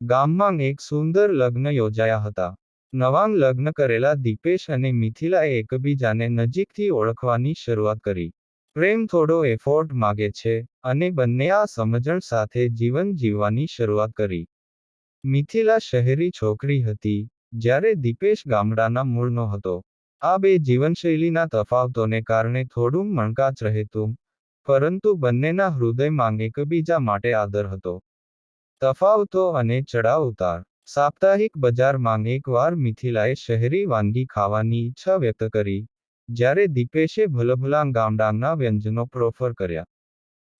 ગામમાં એક સુંદર લગ્ન યોજાયા હતા. નવાંગ લગ્ન કરેલા દીપેશ અને મિથિલાએ એકબીજાને નજીકથી ઓળખવાની શરૂઆત કરી. પ્રેમ થોડો એફોર્ટ માગે છે અને બંને આ સમજણ સાથે જીવન જીવવાની શરૂઆત કરી. મિથિલા શહેરી છોકરી હતી, જ્યારે દીપેશ ગામડાના મૂળનો હતો. આ બે જીવનશૈલીના તફાવતોને કારણે થોડું મણકાચ રહેતું, પરંતુ બંનેના હૃદયમાં એકબીજા માટે આદર હતો. તફાવતો અને ચડાવ ઉતાર. સાપ્તાહિક બજારમાં એકવાર મિથિલાએ શહેરી વાનગી ખાવાની ઈચ્છા વ્યક્ત કરી, જ્યારે દીપેશે ભલભલા ગામડાના વ્યંજનો પ્રોફર કર્યા.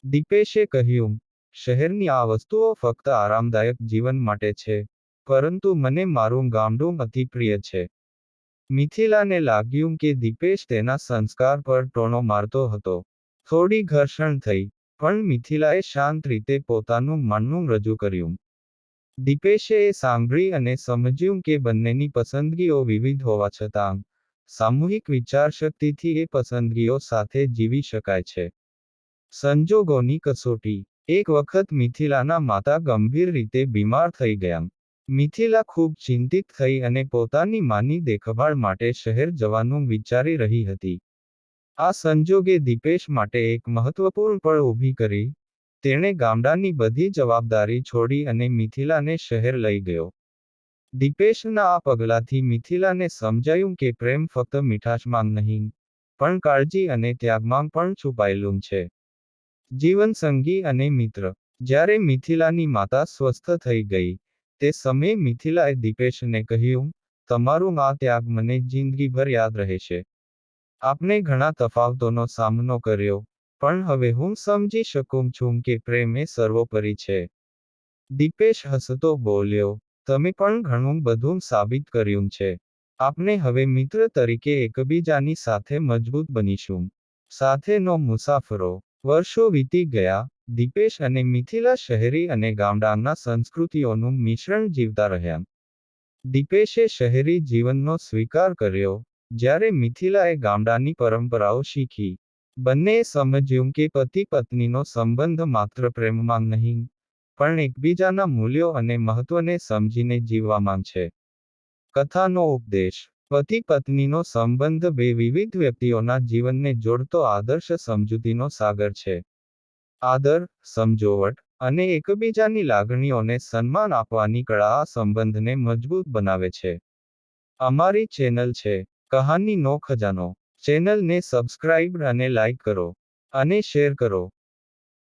દીપેશે કહ્યું, શહેરની આ વસ્તુઓ ફક્ત આરામદાયક જીવન માટે છે, પરંતુ મને મારું ગામડું અતિ પ્રિય છે. મિથિલાને લાગ્યું કે દીપેશ તેના સંસ્કાર પર ટોણો મારતો હતો. થોડી ઘર્ષણ થઈ પણ મિથિલાએ શાંત રીતે પોતાનું માનવું રજૂ કર્યું. દીપેશે એ સાંભળી અને સમજ્યું કે બંનેની પસંદગીઓ વિવિધ હોવા છતાં, સામૂહિક વિચારશક્તિથી એ પસંદગીઓ સાથે જીવી શકાય છે. સંજોગોની કસોટી. એક વખત મિથિલાના માતા ગંભીર રીતે બીમાર થઈ ગયા. મિથિલા ખૂબ ચિંતિત થઈ અને પોતાની માની દેખભાળ માટે શહેર જવાનું વિચારી રહી હતી. આ સંજોગે દીપેશ માટે એક મહત્વપૂર્ણ પળ ઊભી કરી. તેણે ગામડાની બધી જવાબદારી છોડી અને મિથિલાને શહેર લઈ ગયો. દીપેશના આ પગલાથી મિથિલાને સમજાયું કે પ્રેમ ફક્ત મીઠાશમાં નહીં, પણ કાળજી અને ત્યાગમાં પણ છુપાયેલું છે. જીવનસંગી અને મિત્ર, જ્યારે મિથિલાની માતા સ્વસ્થ થઈ ગઈ, તે સમયે મિથિલાએ દીપેશને કહ્યું, તમારું આ ત્યાગ મને જિંદગીભર યાદ રહેશે. આપને ઘણા તફાવતોનો સામનો કર્યો, પણ હવે હું સમજી શકું છું કે પ્રેમ એ સર્વોપરી છે. દીપેશ હસતો બોલ્યો, તમે પણ ઘણું બધું સાબિત કર્યું છે. આપને હવે મિત્ર તરીકે એકબીજાની સાથે મજબૂત બનીશું. સાથેનો મુસાફરો. વર્ષો વીતી ગયા, દીપેશ અને મિથિલા શહેરી અને ગામડાના સંસ્કૃતિઓનું મિશ્રણ જીવતા રહ્યા. દીપેશે શહેરી જીવનનો સ્વીકાર કર્યો જ્યારે મિથિલાએ ગામડાની પરંપરાઓ શીખી, બંનેએ સમજ્યું કે પતિ પત્નીનો સંબંધ માત્ર પ્રેમમાં નહીં, પણ એકબીજાના મૂલ્યો અને મહત્વને સમજીને જીવવામાં છે. કથાનો ઉપદેશ. પતિ પત્નીનો સંબંધ બે વિવિધ વ્યક્તિઓના જીવનને જોડતો આદર્શ સમજૂતીનો સાગર છે. આદર, સમજોવટ અને એકબીજાની લાગણીઓને સન્માન આપવાની કળા આ સંબંધને મજબૂત બનાવે છે. અમારી ચેનલ છે. કહાનીનો ખજાનો. ચેનલને સબસ્ક્રાઇબ અને લાઇક કરો. અને શેર કરો.